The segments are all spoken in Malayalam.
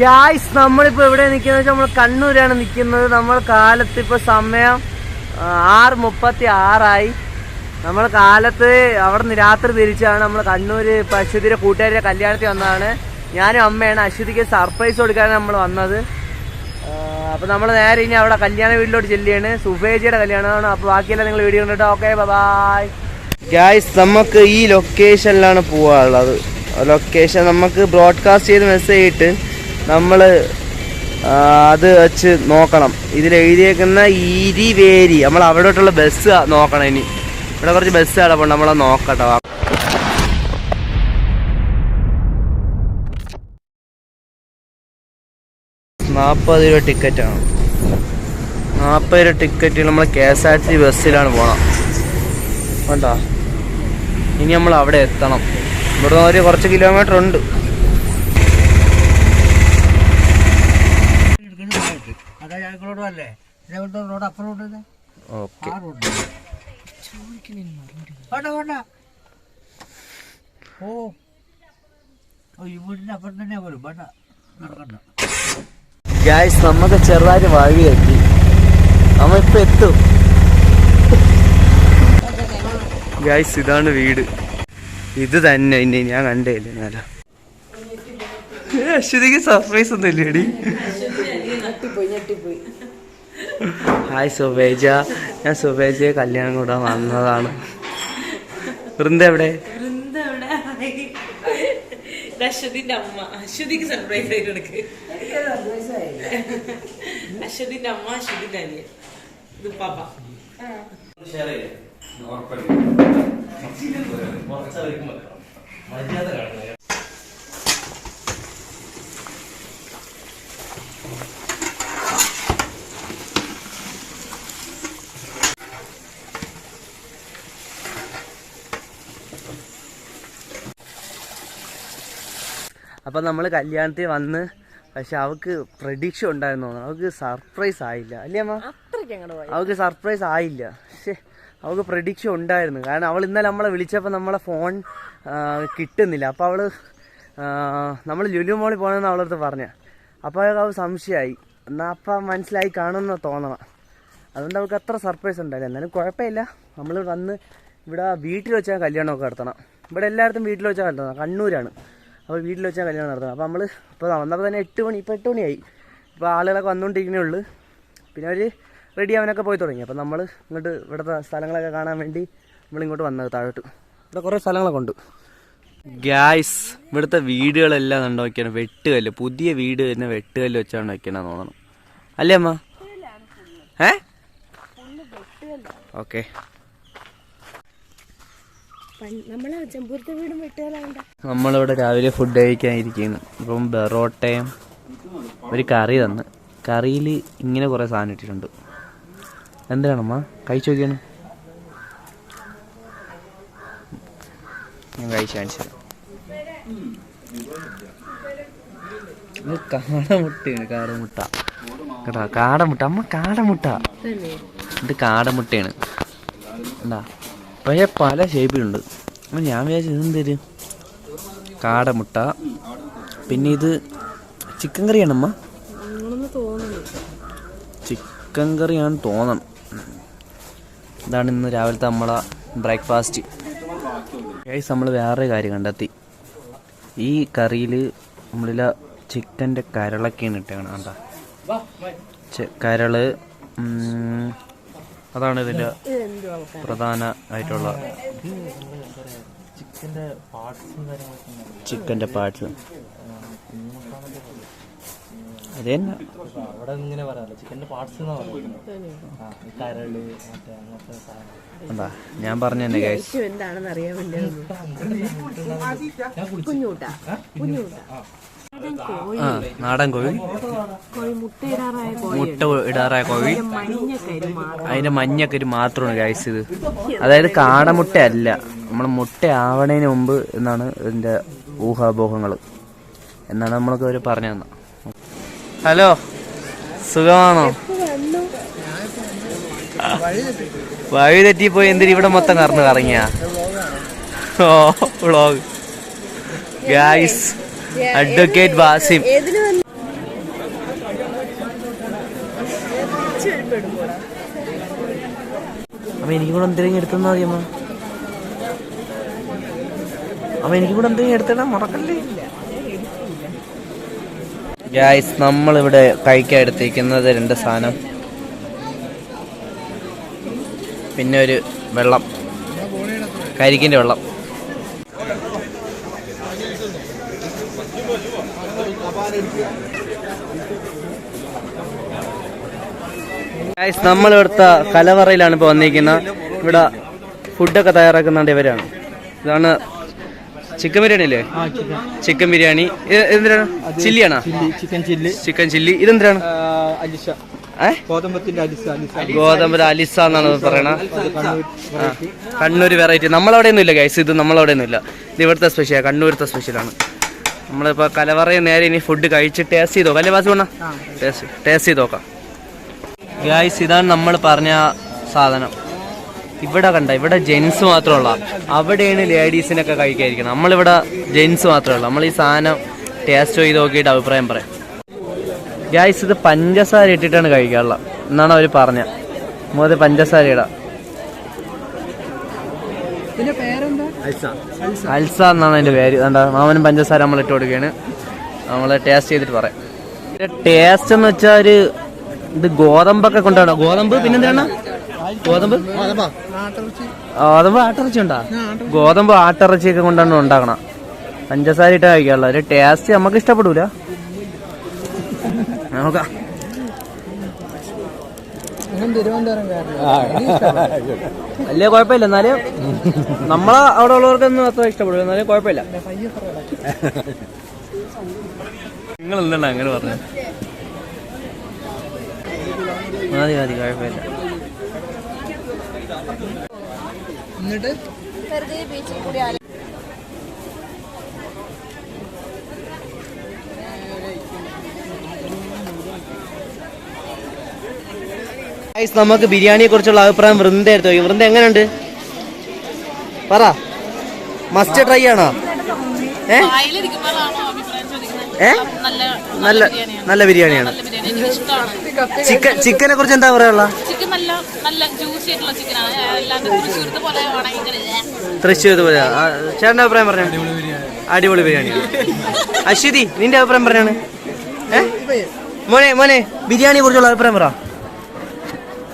ഗായ്സ് നമ്മളിപ്പോ എവിടെ നിൽക്കുന്നത് വെച്ചാൽ നമ്മൾ കണ്ണൂരാണ് നിൽക്കുന്നത്. നമ്മൾ കാലത്ത് ഇപ്പൊ സമയം ആറ് മുപ്പത്തി ആറായി നമ്മൾ കാലത്ത് അവിടെ നിന്ന് രാത്രി തിരിച്ചാണ് നമ്മൾ കണ്ണൂര് ഇപ്പൊ അശ്വതിയുടെ കൂട്ടുകാരുടെ കല്യാണത്തിൽ വന്നതാണ്. ഞാനും അമ്മയാണ്. അശ്വതിക്ക് സർപ്രൈസ് കൊടുക്കാനാണ് നമ്മൾ വന്നത്. അപ്പോൾ അപ്പൊ നമ്മൾ നേരെ ഇനി അവിടെ കല്യാണ വീട്ടിലോട്ട് ചെല്ലിയാണ് സുഫേജിയുടെ കല്യാണമാണ്. അപ്പൊ ബാക്കിയെല്ലാം നിങ്ങൾ വീഡിയോ കണ്ടിട്ട് ഓക്കെ ബൈ. ഗായ്സ് നമുക്ക് ഈ ലൊക്കേഷനിലാണ് പോവാനുള്ളത്. ലൊക്കേഷൻ നമുക്ക് ബ്രോഡ്കാസ്റ്റ് ചെയ്ത് മെസ്സേജ് ഇട്ട് നമ്മൾ അത് വെച്ച് നോക്കണം. ഇതിൽ എഴുതിയേക്കുന്ന ഇരിവേരി നമ്മൾ അവിടോട്ടുള്ള ബസ് നോക്കണം ഇനി. ഇവിടെ കുറച്ച് ബസ് അടപ്പുണ്ട് നമ്മളെ നോക്കട്ടോ നാൽപ്പത് രൂപ ടിക്കറ്റാണ് നാൽപ്പത് രൂപ ടിക്കറ്റ് നമ്മൾ കെ എസ് ആർ ടി ബസ്സിലാണ് പോകണം വേണ്ട ഇനി നമ്മൾ അവിടെ എത്തണം. ഇവിടെ ഒരു കുറച്ച് കിലോമീറ്റർ ഉണ്ട്. ഞങ്ങളോട് അല്ലേ? ഇതേപോലത്തെ റോഡ് അപ്പുറം ഉണ്ട് ഓക്കെ. ആ റോഡ്. വേണ്ട വേണ്ട. ഓ. ഓ ഈ വീടിന്റെ അപ്പുറം തന്നെ വരും വേണ്ട നടക്കണ്ട. ഗായ്സ് നമുക്ക് ചെറുതായിട്ട് വഴിയാക്കി എത്തി നമ്മ ഇപ്പൊ എത്തും. ഗായ്സ് ഇതാണ് വീട്. ഇത് തന്നെ ഇനി ഞാൻ കണ്ടേ ഇല്ല അശ്വതിക്ക് സർപ്രൈസ് ഒന്നും ഇല്ലേടി ഹായ് സുബേജ. ഞാൻ സുബേജയെ കല്യാണം കൂടാൻ വന്നതാണ്. വൃന്ദ എവിടെ? വൃന്ദ എവിടെ? ഇത് അശ്വതിന്റെ അമ്മ. അശ്വതിക്ക് സർപ്രൈസ് ആയിട്ട് എടുക്ക് അശ്വതിന്റെ അമ്മ അശ്വതിന്റെ അനിയൻ. ഇത് പാപ്പ. അപ്പൊ നമ്മൾ കല്യാണത്തിൽ വന്ന് പക്ഷെ അവക്ക് പ്രതീക്ഷ ഉണ്ടായിരുന്നു അവക്ക് സർപ്രൈസ് ആയില്ല. അല്ലേ അമ്മ? അവക്ക് സർപ്രൈസ് ആയില്ല. പക്ഷേ അവക്ക് പ്രതീക്ഷ ഉണ്ടായിരുന്നു. കാരണം അവൾ ഇന്നലെ നമ്മളെ വിളിച്ചപ്പോൾ നമ്മളെ ഫോൺ കിട്ടുന്നില്ല. അപ്പോൾ അവൾ നമ്മൾ ലുലു മോളിൽ പോകണമെന്ന് അവളടുത്ത് പറഞ്ഞ. അപ്പോൾ അവൾ സംശയമായി. എന്നാൽ അപ്പം മനസ്സിലായി കാണുമെന്ന് തോന്നണം. അതുകൊണ്ട് അവൾക്ക് അത്ര സർപ്രൈസ് ഉണ്ടായില്ല. എന്നാലും കുഴപ്പമില്ല. നമ്മൾ വന്ന് ഇവിടെ വീട്ടിൽ വെച്ചാൽ കല്യാണമൊക്കെ നടത്തണം. ഇവിടെ എല്ലായിടത്തും വീട്ടിൽ വെച്ചാൽ നടത്തണം. കണ്ണൂരാണ്. അപ്പോൾ വീട്ടിൽ വെച്ചാൽ കല്യാണം നടത്തണം അപ്പോൾ നമ്മൾ ഇപ്പോൾ വന്നപ്പോൾ തന്നെ എട്ട് മണി ഇപ്പോൾ എട്ട് മണിയായി. ഇപ്പോൾ ആളുകളൊക്കെ വന്നുകൊണ്ടിരിക്കുന്നേ ഉള്ളൂ. പിന്നെ അവർ റെഡി ആവാനൊക്കെ പോയി തുടങ്ങി. അപ്പോൾ നമ്മൾ ഇങ്ങോട്ട് ഇവിടുത്തെ സ്ഥലങ്ങളൊക്കെ കാണാൻ വേണ്ടി നമ്മൾ ഇങ്ങോട്ട് വന്നത് താഴോട്ട്. ഇവിടെ കുറേ സ്ഥലങ്ങളൊക്കെ ഉണ്ട്. ഗ്യാസ് ഇവിടുത്തെ വീടുകളെല്ലാം ഉണ്ടാക്കിയാണ് നോക്കിയാണ്. വെട്ടുകല്ല്. പുതിയ വീട് തന്നെ വെട്ടുകല്ല് വെച്ചാണ് വെക്കണമെന്ന് തോന്നണം അല്ലേ അമ്മ? ഏ? ഓക്കെ നമ്മളെ ചെമ്പൂരത്തെ വീടും വെട്ടുകാലാണ്ട നമ്മളിവിടെ രാവിലെ ഫുഡ് കഴിക്കാനിരിക്കുന്നു. ഇപ്പം ബെറോട്ടയും ഒരു കറി തന്ന്. കറിയിൽ ഇങ്ങനെ കുറേ സാധനം ഇട്ടിട്ടുണ്ട്. എന്തിനാണമ്മ? കഴിച്ചു നോക്കിയാണ് ഞാൻ കഴിച്ചു കാണിച്ചു തരാം. ഇത് കാടമുട്ടയാണ് കാടമുട്ട. കേട്ടോ കാടമുട്ട. അമ്മ കാടമുട്ട. ഇത് കാടമുട്ടയാണ്. എന്താ പക്ഷേ പല ഷേപ്പിലുണ്ട് ഞാൻ വിചാരിച്ചു ഇതെന്തേര് കാടമുട്ട. പിന്നെ ഇത് ചിക്കൻ കറിയാണമ്മ ചിക്കൻ കറിയാണ് തോന്നണം. ഇതാണ് ഇന്ന് രാവിലത്തെ നമ്മളെ ബ്രേക്ക്ഫാസ്റ്റ്. ഗൈസ് നമ്മൾ വേറെ കാര്യം കണ്ടെത്തി. ഈ കറിയിൽ നമ്മളിലെ ചിക്കന്റെ കരളൊക്കെയാണ് ഇട്ടേക്കണം കണ്ട. കരൾ അതാണ് ഇതിന്റെ പ്രധാന ആയിട്ടുള്ള ചിക്കന്റെ പാർട്സ്. അത് തന്നെ. അവിടെ ഇങ്ങനെ ചിക്കന്റെ പാർട്സ് എന്താ? ഞാൻ പറഞ്ഞു തന്നെ എന്താണെന്ന് അറിയാൻ വേണ്ടി കുഞ്ഞൂട്ട. കുഞ്ഞൂട്ട. ആ. നാടൻ കോഴി. മുട്ട ഇടാറായ കോഴി. അതിന്റെ മഞ്ഞക്കരി മാത്രമാണ് ഗൈസ് ഇത്. അതായത് കാടമുട്ട അല്ല നമ്മൾ മുട്ട ആവണതിന് മുമ്പ് എന്നാണ് ഇതിന്റെ ഊഹാപോഹങ്ങൾ. എന്നാണ് നമ്മളൊക്കെ അവർ പറഞ്ഞു തന്ന ഹലോ സുഖമാണോ? വഴി തെറ്റിപ്പോയി എന്തിരി ഇവിടെ മൊത്തം കറന്ന് കറങ്ങിയ? ഓ വ്ളോഗ് ഗായ്സ് അഡ്വക്കേറ്റ് വാസിം അമ്മ എനിക്കും കൂടെ എന്തെങ്കിലും എടുത്തെന്നാ അറിയാമോ അമ്മ. എനിക്കും കൂടെ എന്തെങ്കിലും എടുത്തടാ മറക്കല്ലേ? ഗ്യാസ് നമ്മളിവിടെ കഴിക്കാൻ എടുത്തിരിക്കുന്നത് രണ്ട് സാധനം. പിന്നെ ഒരു വെള്ളം. കരിക്കിന്റെ വെള്ളം. ഗായ്സ് നമ്മൾ ഇവിടുത്തെ കലവറയിലാണ് ഇപ്പോൾ വന്നിരിക്കുന്നത്. ഇവിടെ ഫുഡൊക്കെ തയ്യാറാക്കുന്നുണ്ട് ഇവരാണ്. ഇതാണ് ചിക്കൻ ബിരിയാണി അല്ലേ ചിക്കൻ ബിരിയാണി എന്തിനാണ്? ചില്ലിയാണോ? Chicken chilli. Chicken chilli. ഇതെന്തിനാണ്? ഗോതമ്പ് അലിസ എന്നാണ് പറയണ. കണ്ണൂർ വെറൈറ്റി നമ്മളവിടെ ഒന്നും ഇല്ല ഗൈസ് ഇത് നമ്മളവിടെ ഒന്നും ഇല്ല ഇത് ഇവിടുത്തെ സ്പെഷ്യൽ കണ്ണൂരത്തെ സ്പെഷ്യലാണ് നമ്മളിപ്പോൾ കലവറയിൽ നേരെ ഇനി ഫുഡ് കഴിച്ച് ടേസ്റ്റ് ചെയ്ത്? അല്ലേ ബാസ് വേണം ടേസ്റ്റ് ടേസ്റ്റ് ചെയ്ത് നോക്കാം. ഗായ്സ് ഇതാണ് നമ്മൾ പറഞ്ഞ സാധനം. ഇവിടെ കണ്ട ഇവിടെ ജെൻസ് മാത്രമുള്ള. അവിടെയാണ് ലേഡീസിനൊക്കെ കഴിക്കാതിരിക്കണം നമ്മളിവിടെ ജെൻസ് മാത്രമേ ഉള്ളൂ. നമ്മൾ ഈ സാധനം ടേസ്റ്റ് ചെയ്ത് നോക്കിയിട്ട് അഭിപ്രായം പറയാം. ഗായ്സ് ഇത് പഞ്ചസാര ഇട്ടിട്ടാണ് കഴിക്കാറുള്ളത്. എന്നാണ് അവർ പറഞ്ഞ. മുതൽ പഞ്ചസാര ഇടാം അൽസ. എന്നാണ് അതിന്റെ പേര്. എന്താ മാമനും പഞ്ചസാര നമ്മൾ ഇട്ട് കൊടുക്കുകയാണ്. നമ്മൾ ടേസ്റ്റ് ചെയ്തിട്ട് പറയാം. ടേസ്റ്റ് എന്ന് വെച്ചാൽ ഒരു ഇത് ഗോതമ്പൊക്കെ കൊണ്ടാണോ? ഗോതമ്പ് പിന്നെന്താണ്? ഗോതമ്പ്? ഗോതമ്പ്? ആട്ടിറച്ചി ഉണ്ടാ ഗോതമ്പ് ആട്ടിറച്ചിയൊക്കെ കൊണ്ടാണ് ഉണ്ടാക്കണം പഞ്ചസാര ഇട്ട കഴിക്കാനുള്ള ഒരു ടേസ്റ്റ് നമുക്ക് ഇഷ്ടപ്പെടൂല. നോക്കാം വലിയ കുഴപ്പമില്ല. എന്നാലും നമ്മളെ അവിടെ ഉള്ളവർക്കൊന്നും അത്ര ഇഷ്ടപ്പെടില്ല എന്നാലും കുഴപ്പമില്ല. നിങ്ങൾ എന്താണ് അങ്ങനെ പറഞ്ഞ മതി മതി കുഴപ്പമില്ല. Guys, നമുക്ക് ബിരിയാണിയെ കുറിച്ചുള്ള അഭിപ്രായം വൃന്ദ എടുത്തു നോക്കി. വൃന്ദ എങ്ങനെയുണ്ട് പറ. മസ്റ്റ് ട്രൈ ആണോ? ഏ? വായിലിരിക്കുമ്പോഴാണോ? അഭിപ്രായം ചോദിക്കുന്നത് ഏ? നല്ല നല്ല നല്ല ബിരിയാണിയാണ്. ചിക്കൻ ചിക്കനെ കുറിച്ച് എന്താ പറയാനുള്ള? ചിക്കൻ നല്ല നല്ല ജ്യൂസി ആയിട്ടുള്ള ചിക്കനാണ് അല്ലാണ്ട് തൃശ്ശൂരത്തെ പോലെ ആണെങ്കിൽ തൃശ്ശൂർ പോലെ. ചേട്ടന്റെ ചേട്ടന്റെ അഭിപ്രായം പറഞ്ഞു? അടിപൊളി ബിരിയാണി. അശ്വതി നിന്റെ അഭിപ്രായം പറഞ്ഞാണ് ഏ? മോനെ മോനെ ബിരിയാണിയെ കുറിച്ചുള്ള അഭിപ്രായം പറ.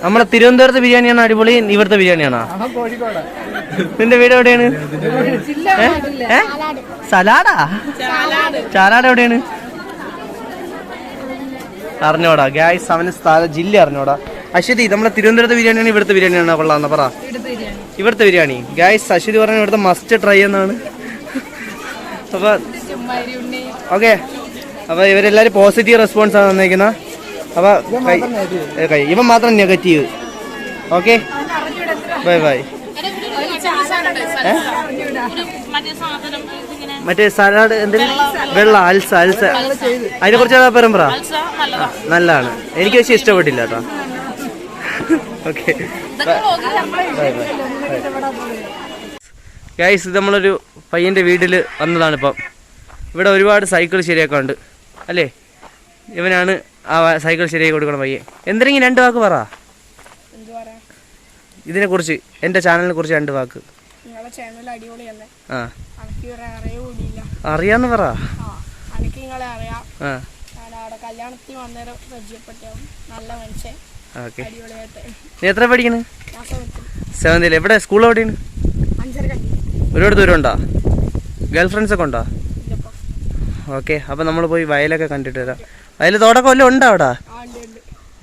നമ്മുടെ തിരുവനന്തപുരത്തെ ബിരിയാണിയാണ് അടിപൊളി ഇവിടുത്തെ ബിരിയാണിയാണോ? നിന്റെ വീട് എവിടെയാണ്? സലാഡാ ചാലാട്. എവിടെയാണ്? അറിഞ്ഞോടാ ഗ്യാസ് അവന് സ്ഥല ജില്ല അറിഞ്ഞോടാ. അശ്വതി നമ്മുടെ തിരുവനന്തപുരത്തെ ബിരിയാണിയാണ് ഇവിടുത്തെ ബിരിയാണിയാണോ കൊള്ളാന്ന് പറ. ഇവിടുത്തെ ബിരിയാണി. ഗ്യാസ് അശ്വതി പറഞ്ഞ ഇവിടുത്തെ മസ്റ്റ് ട്രൈ എന്നാണ്. അപ്പൊ ഓക്കെ അപ്പൊ ഇവരെല്ലാരും പോസിറ്റീവ് റെസ്പോൺസ് ആണ് തന്നേക്കുന്നത് അപ്പൊ കൈ- ഇവൻ മാത്രം നെഗറ്റീവ് ഓക്കെ ബൈ ബൈ മറ്റേ സലാഡ് എന്തെങ്കിലും വെള്ള. അൽസ അൽസ. അതിനെ കുറിച്ച് അഭിപ്രായം പറ? നല്ലതാണ്. എനിക്ക് പക്ഷെ ഇഷ്ടപ്പെട്ടില്ല കേട്ടോ. ഓക്കെ ഗൈസ് ഇത് നമ്മളൊരു പയ്യന്റെ വീട്ടിൽ വന്നതാണ് ഇപ്പം ഇവിടെ ഒരുപാട് സൈക്കിൾ ശരിയാക്കാണ്ട് അല്ലേ? ഇവനാണ് ആ സൈക്കിൾ ശരിയായി കൊടുക്കണം പയ്യെ. എന്തെങ്കിലും രണ്ട് വാക്ക് പറ. ഇതിനെ കുറിച്ച് എന്റെ ചാനലിനെ കുറിച്ച് രണ്ട് വാക്ക്. അറിയാന്ന് പറ. നീ എത്ര പഠിക്കണ്? സെവന്തിൽ എവിടെ? സ്കൂൾ എവിടെയാണ്? ഒരുപാട് ദൂരം ഉണ്ടോ? ഗേൾ ഫ്രണ്ട്സ് ഒക്കെ ഉണ്ടോ? ഓക്കെ. അപ്പം നമ്മൾ പോയി വയലൊക്കെ കണ്ടിട്ട് വരാം. വയൽ തോടൊക്കെ വല്ലതും ഉണ്ടോ അവിടെ?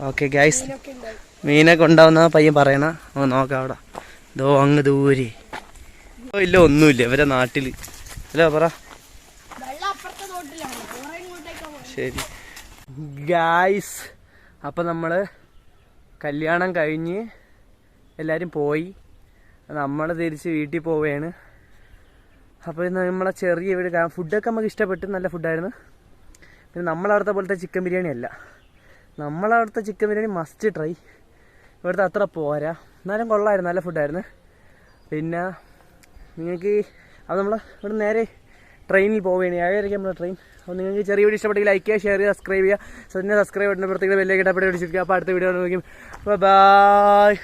ഓക്കെ ഗൈസ് മീനൊക്കെ ഉണ്ടാവുന്ന പയ്യൻ പറയണ. ഓ നോക്കാം അവിടെ. ഇതോ അങ്ങ് ദൂരെ. ഓ ഇല്ല ഒന്നുമില്ല ഇവരെ നാട്ടിൽ അല്ലോ പറ. ശരി. ഗായ്സ് അപ്പം നമ്മൾ കല്യാണം കഴിഞ്ഞ് എല്ലാവരും പോയി. നമ്മൾ തിരിച്ച് വീട്ടിൽ പോവുകയാണ് അപ്പോൾ നമ്മളെ ചെറിയ വീട് ഫുഡൊക്കെ നമുക്ക് ഇഷ്ടപ്പെട്ടു. നല്ല ഫുഡായിരുന്നു പിന്നെ നമ്മളവിടുത്തെ പോലത്തെ ചിക്കൻ ബിരിയാണി അല്ല. നമ്മളവിടുത്തെ ചിക്കൻ ബിരിയാണി മസ്റ്റ് ട്രൈ ഇവിടുത്തെ അത്ര പോരാ. എന്നാലും കൊള്ളായിരുന്നു നല്ല ഫുഡായിരുന്നു പിന്നെ നിങ്ങൾക്ക് അത് നമ്മൾ ഇവിടെ നേരെ ട്രെയിനിൽ പോവുകയാണ്. ഏഴരയ്ക്ക് നമ്മുടെ ട്രെയിൻ അപ്പോൾ നിങ്ങൾക്ക് ചെറിയ വീഡിയോ ഇഷ്ടപ്പെട്ടെങ്കിൽ ലൈക്ക് ചെയ്യുക ഷെയർ ചെയ്യുക സബ്സ്ക്രൈബ് ചെയ്യുക. സോ തന്നെ സബ്സ്ക്രൈബ് ചെയ്യുന്ന പ്രത്യേക വലിയ അടിച്ചിരിക്കുക അപ്പോൾ അടുത്ത വീഡിയോ നോക്കും ബൈ